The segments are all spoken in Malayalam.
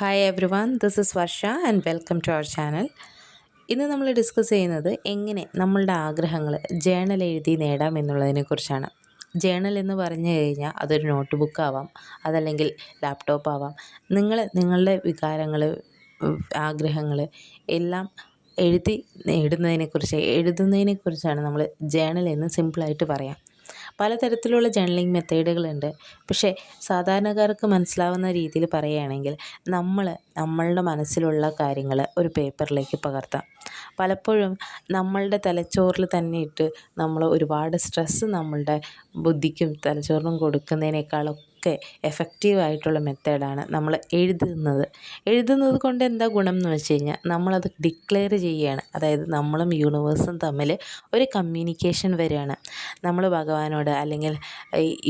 Hi everyone this is Varsha and welcome to our channel ഇന്ന് നമ്മൾ ഡിസ്കസ് ചെയ്യുന്നത് എങ്ങനെ നമ്മളുടെ ആഗ്രഹങ്ങൾ ജേണൽ എഴുതി നേടാം എന്നുള്ളതിനെക്കുറിച്ചാണ് ജേണൽ എന്ന് പറഞ്ഞു കഴിഞ്ഞാൽ അതൊരു നോട്ട് ബുക്ക് ആവാം അതല്ലെങ്കിൽ ലാപ്ടോപ്പ് ആവാം. നിങ്ങൾ നിങ്ങളുടെ വികാരങ്ങൾ ആഗ്രഹങ്ങൾ എല്ലാം എഴുതി നേടുന്നതിനെക്കുറിച്ച് എഴുതുന്നതിനെക്കുറിച്ചാണ് നമ്മൾ ജേണൽ എന്ന് സിമ്പിളായിട്ട് പറയാം. പലതരത്തിലുള്ള ജേണലിംഗ് മെത്തേഡുകളുണ്ട് പക്ഷേ സാധാരണക്കാർക്ക് മനസ്സിലാവുന്ന രീതിയിൽ പറയുകയാണെങ്കിൽ നമ്മൾ നമ്മളുടെ മനസ്സിലുള്ള കാര്യങ്ങൾ ഒരു പേപ്പറിലേക്ക് പകർത്താം. പലപ്പോഴും നമ്മളുടെ തലച്ചോറിൽ തന്നെ ഇട്ട് നമ്മൾ ഒരുപാട് സ്ട്രെസ്സ് നമ്മളുടെ ബുദ്ധിക്കും തലച്ചോറിനും കൊടുക്കുന്നതിനേക്കാളൊക്കെ എഫക്റ്റീവായിട്ടുള്ള മെത്തേഡാണ് നമ്മൾ എഴുതുന്നത്. എഴുതുന്നത് കൊണ്ട് എന്താ ഗുണം എന്ന് വെച്ച് കഴിഞ്ഞാൽ നമ്മളത് ഡിക്ലെയർ ചെയ്യുകയാണ്. അതായത് നമ്മളും യൂണിവേഴ്സും തമ്മിൽ ഒരു കമ്മ്യൂണിക്കേഷൻ വരികയാണ്. നമ്മൾ ഭഗവാനോട് അല്ലെങ്കിൽ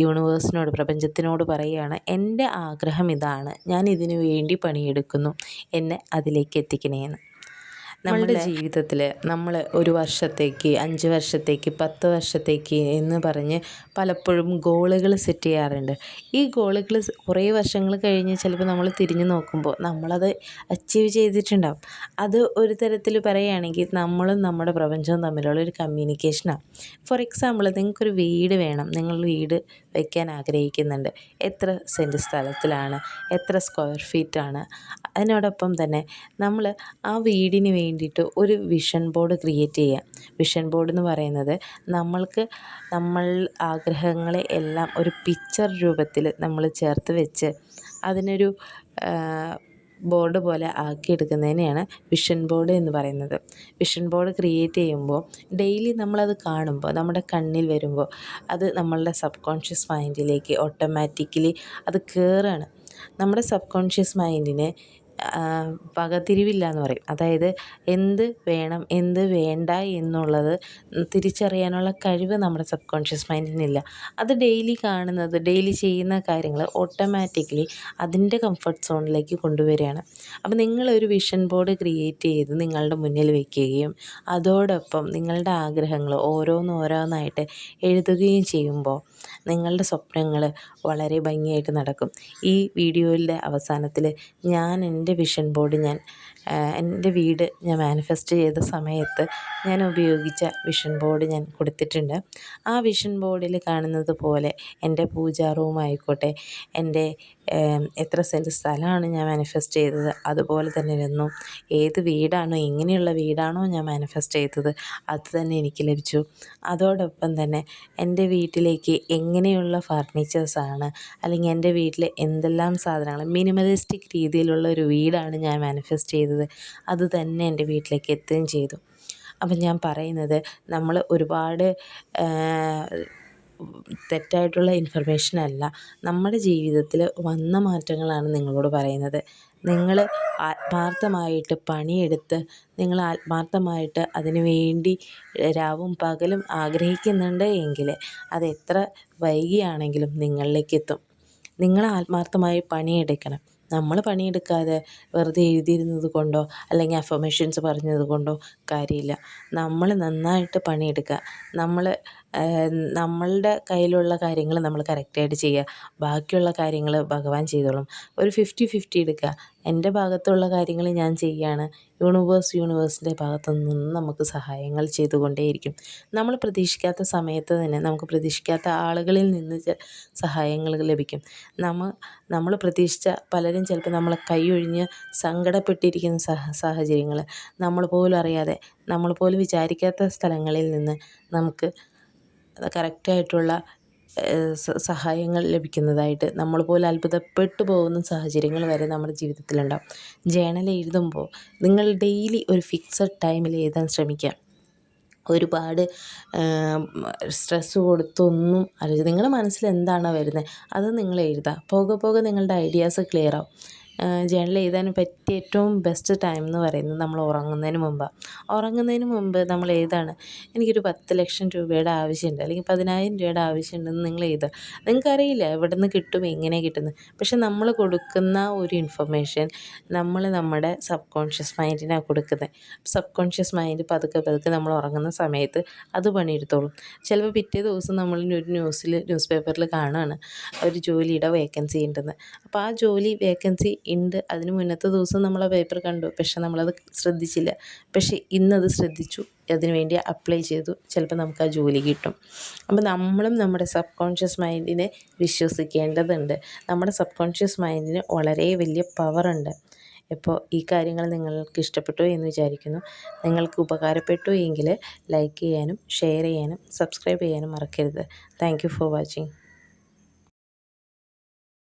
യൂണിവേഴ്സിനോട് പ്രപഞ്ചത്തിനോട് പറയുകയാണ് എന്റെ ആഗ്രഹം ഇതാണ്. ഞാൻ ഇതിനു വേണ്ടി പണിയെടുക്കുന്നു. എന്നെ അതിലേക്ക് എത്തിക്കണേന്ന്. നമ്മുടെ ജീവിതത്തിൽ നമ്മൾ ഒരു വർഷത്തേക്ക് അഞ്ച് വർഷത്തേക്ക് പത്ത് വർഷത്തേക്ക് എന്ന് പറഞ്ഞ് പലപ്പോഴും ഗോളുകൾ സെറ്റ് ചെയ്യാറുണ്ട്. ഈ ഗോളുകൾ കുറേ വർഷങ്ങൾ കഴിഞ്ഞ് ചിലപ്പോൾ നമ്മൾ തിരിഞ്ഞു നോക്കുമ്പോൾ നമ്മളത് അച്ചീവ് ചെയ്തിട്ടുണ്ടാവും. അത് ഒരു തരത്തിൽ പറയുകയാണെങ്കിൽ നമ്മളും നമ്മുടെ പ്രപഞ്ചവും തമ്മിലുള്ള ഒരു കമ്മ്യൂണിക്കേഷനാണ് ഫോർ എക്സാമ്പിൾ നിങ്ങൾക്കൊരു വീട് വേണം. നിങ്ങൾ വീട് വയ്ക്കാൻ ആഗ്രഹിക്കുന്നുണ്ട്. എത്ര സെന്റ് സ്ഥലത്തിലാണ്? എത്ര സ്ക്വയർ ഫീറ്റാണ് അതിനോടൊപ്പം തന്നെ നമ്മൾ ആ വീടിന് വേണ്ടിയിട്ട് ഒരു വിഷൻ ബോർഡ് ക്രിയേറ്റ് ചെയ്യുക വിഷൻ ബോർഡ് എന്ന് പറയുന്നത് നമ്മൾക്ക് നമ്മൾ ആഗ്രഹങ്ങളെ എല്ലാം ഒരു പിക്ചർ രൂപത്തിൽ നമ്മൾ ചേർത്ത് വെച്ച് അതിനൊരു ബോർഡ് പോലെ ആക്കിയെടുക്കുന്നതിനെയാണ് വിഷൻ ബോർഡ് എന്ന് പറയുന്നത്. വിഷൻ ബോർഡ് ക്രിയേറ്റ് ചെയ്യുമ്പോൾ ഡെയിലി നമ്മളത് കാണുമ്പോൾ നമ്മുടെ കണ്ണിൽ വരുമ്പോൾ അത് നമ്മളുടെ സബ് കോൺഷ്യസ് മൈൻഡിലേക്ക് ഓട്ടോമാറ്റിക്കലി അത് കയറുകയാണ് നമ്മുടെ സബ് കോൺഷ്യസ് മൈൻഡിന് വകതിരിവില്ല എന്ന് പറയും. അതായത് എന്ത് വേണം എന്ത് വേണ്ട എന്നുള്ളത് തിരിച്ചറിയാനുള്ള കഴിവ് നമ്മുടെ സബ് കോൺഷ്യസ് മൈൻഡിനില്ല. അത് ഡെയിലി കാണുന്നത് ഡെയിലി ചെയ്യുന്ന കാര്യങ്ങൾ ഓട്ടോമാറ്റിക്കലി അതിന്റെ കംഫർട്ട് സോണിലേക്ക് കൊണ്ടുവരികയാണ്. അപ്പോൾ നിങ്ങളൊരു വിഷൻ ബോർഡ് ക്രിയേറ്റ് ചെയ്ത് നിങ്ങളുടെ മുന്നിൽ വയ്ക്കുകയും അതോടൊപ്പം നിങ്ങളുടെ ആഗ്രഹങ്ങൾ ഓരോന്നോരോന്നായിട്ട് എഴുതുകയും ചെയ്യുമ്പോൾ നിങ്ങളുടെ സ്വപ്നങ്ങൾ വളരെ ഭംഗിയായിട്ട് നടക്കും. ഈ വീഡിയോയിലെ അവസാനത്തിൽ ഞാൻ എന്റെ വിഷൻ ബോർഡ് ഞാൻ എന്റെ വീട് ഞാൻ മാനിഫെസ്റ്റ് ചെയ്ത സമയത്ത് ഞാൻ ഉപയോഗിച്ച വിഷൻ ബോർഡ് ഞാൻ കൊടുത്തിട്ടുണ്ട്. ആ വിഷൻ ബോർഡിൽ കാണുന്നത് പോലെ എന്റെ പൂജാ ആയിക്കോട്ടെ എന്റെ എത്ര സെന്റ് സ്ഥലമാണ് ഞാൻ മാനിഫെസ്റ്റ് ചെയ്തത് അതുപോലെ തന്നെ ഇരുന്നു ഏത് വീടാണോ ഇങ്ങനെയുള്ള വീടാണോ ഞാൻ മാനിഫെസ്റ്റ് ചെയ്തത് അത് തന്നെ എനിക്ക് ലഭിച്ചു. അതോടൊപ്പം തന്നെ എന്റെ വീട്ടിലേക്ക് എങ്ങനെയുള്ള ഫർണിച്ചേഴ്സാണ് അല്ലെങ്കിൽ എന്റെ വീട്ടിൽ എന്തെല്ലാം സാധനങ്ങൾ മിനിമലിസ്റ്റിക് രീതിയിലുള്ള ഒരു വീടാണ് ഞാൻ മാനിഫെസ്റ്റ് ചെയ്തത് അത് തന്നെ എന്റെ വീട്ടിലേക്ക് എത്തുകയും ചെയ്തു. അപ്പം ഞാൻ പറയുന്നത് നമ്മൾ ഒരുപാട് തെറ്റായിട്ടുള്ള ഇൻഫർമേഷൻ അല്ല. നമ്മുടെ ജീവിതത്തിൽ വന്ന മാറ്റങ്ങളാണ് നിങ്ങളോട് പറയുന്നത്. നിങ്ങൾ ആത്മാർത്ഥമായിട്ട് പണിയെടുത്ത് നിങ്ങൾ ആത്മാർത്ഥമായിട്ട് അതിനുവേണ്ടി രാവും പകലും ആഗ്രഹിക്കുന്നുണ്ട് എങ്കിൽ അത് എത്ര വൈകിയാണെങ്കിലും നിങ്ങളിലേക്ക് എത്തും. നിങ്ങൾ ആത്മാർത്ഥമായി പണിയെടുക്കണം. നമ്മൾ പണിയെടുക്കാതെ വെറുതെ എഴുതിയിരുന്നത് കൊണ്ടോ അല്ലെങ്കിൽ അഫർമേഷൻസ് പറഞ്ഞത് കൊണ്ടോ കാര്യമില്ല. നമ്മൾ നന്നായിട്ട് പണിയെടുക്കുക. നമ്മൾ നമ്മളുടെ കയ്യിലുള്ള കാര്യങ്ങൾ നമ്മൾ കറക്റ്റായിട്ട് ചെയ്യുക. ബാക്കിയുള്ള കാര്യങ്ങൾ ഭഗവാൻ ചെയ്തോളും. ഒരു ഫിഫ്റ്റി ഫിഫ്റ്റി എടുക്കുക. എന്റെ ഭാഗത്തുള്ള കാര്യങ്ങൾ ഞാൻ ചെയ്യുകയാണ്. യൂണിവേഴ്സ് യൂണിവേഴ്സിന്റെ ഭാഗത്തു നിന്നും നമുക്ക് സഹായങ്ങൾ ചെയ്തുകൊണ്ടേയിരിക്കും. നമ്മൾ പ്രതീക്ഷിക്കാത്ത സമയത്ത് തന്നെ നമുക്ക് പ്രതീക്ഷിക്കാത്ത ആളുകളിൽ നിന്ന് സഹായങ്ങൾ ലഭിക്കും. നമ്മൾ നമ്മൾ പ്രതീക്ഷിച്ച പലരും ചിലപ്പോൾ നമ്മളെ കൈയൊഴിഞ്ഞ് സങ്കടപ്പെട്ടിരിക്കുന്ന സാഹചര്യങ്ങൾ നമ്മൾ പോലും അറിയാതെ നമ്മൾ പോലും വിചാരിക്കാത്ത സ്ഥലങ്ങളിൽ നിന്ന് നമുക്ക് കറക്റ്റായിട്ടുള്ള സഹായങ്ങൾ ലഭിക്കുന്നതായിട്ട് നമ്മൾ പോലെ അത്ഭുതപ്പെട്ടു പോകുന്ന സാഹചര്യങ്ങൾ വരെ നമ്മുടെ ജീവിതത്തിലുണ്ടാവും. ജേണൽ എഴുതുമ്പോൾ നിങ്ങൾ ഡെയിലി ഒരു ഫിക്സഡ് ടൈമിൽ എഴുതാൻ ശ്രമിക്കുക. ഒരുപാട് സ്ട്രെസ് കൊടുത്തൊന്നും അറിയില്ല നിങ്ങളുടെ മനസ്സിൽ എന്താണോ വരുന്നത് അത് നിങ്ങൾ എഴുതുക. പോകെ പോകെ നിങ്ങളുടെ ഐഡിയാസ് ക്ലിയർ ആവും. ജേണൽ എഴുതാൻ പറ്റിയ ഏറ്റവും ബെസ്റ്റ് ടൈം എന്ന് പറയുന്നത് നമ്മൾ ഉറങ്ങുന്നതിന് മുമ്പാണ് ഉറങ്ങുന്നതിന് മുമ്പ് നമ്മൾ ഏതാണ്? എനിക്കൊരു പത്ത് ലക്ഷം രൂപയുടെ ആവശ്യമുണ്ട്. അല്ലെങ്കിൽ പതിനായിരം രൂപയുടെ ആവശ്യമുണ്ടെന്ന് നിങ്ങൾ എഴുതുക നിങ്ങൾക്കറിയില്ല എവിടെ നിന്ന് കിട്ടും എങ്ങനെ കിട്ടുന്നത്? പക്ഷെ നമ്മൾ കൊടുക്കുന്ന ഒരു ഇൻഫർമേഷൻ നമ്മൾ നമ്മുടെ സബ് കോൺഷ്യസ് മൈൻഡിനാണ് കൊടുക്കുന്നത് സബ് കോൺഷ്യസ് മൈൻഡ് പതുക്കെ പതുക്കെ നമ്മൾ ഉറങ്ങുന്ന സമയത്ത് അത് പണിയെടുത്തോളും. ചിലപ്പോൾ പിറ്റേ ദിവസം നമ്മൾ ഒരു ന്യൂസിൽ ന്യൂസ് പേപ്പറിൽ കാണുകയാണ് ഒരു ജോലിയുടെ വേക്കൻസി ഉണ്ടെന്ന്. അപ്പോൾ ആ ജോലി വേക്കൻസി ഉണ്ട് അതിന് മുന്നത്തെ ദിവസം നമ്മൾ ആ പേപ്പർ കണ്ടു. പക്ഷെ നമ്മളത് ശ്രദ്ധിച്ചില്ല. പക്ഷെ ഇന്നത് ശ്രദ്ധിച്ചു. അതിന് വേണ്ടി അപ്ലൈ ചെയ്തു. ചിലപ്പോൾ നമുക്ക് ആ ജോലി കിട്ടും. അപ്പോൾ നമ്മളും നമ്മുടെ സബ് കോൺഷ്യസ് മൈൻഡിനെ വിശ്വസിക്കേണ്ടതുണ്ട്. നമ്മുടെ സബ് കോൺഷ്യസ് മൈൻഡിന് വളരെ വലിയ പവറുണ്ട് ഇപ്പോൾ ഈ കാര്യങ്ങൾ നിങ്ങൾക്ക് ഇഷ്ടപ്പെട്ടു എന്ന് വിചാരിക്കുന്നു. നിങ്ങൾക്ക് ഉപകാരപ്പെട്ടു എങ്കിൽ ലൈക്ക് ചെയ്യാനും ഷെയർ ചെയ്യാനും സബ്സ്ക്രൈബ് ചെയ്യാനും മറക്കരുത്. Thank for watching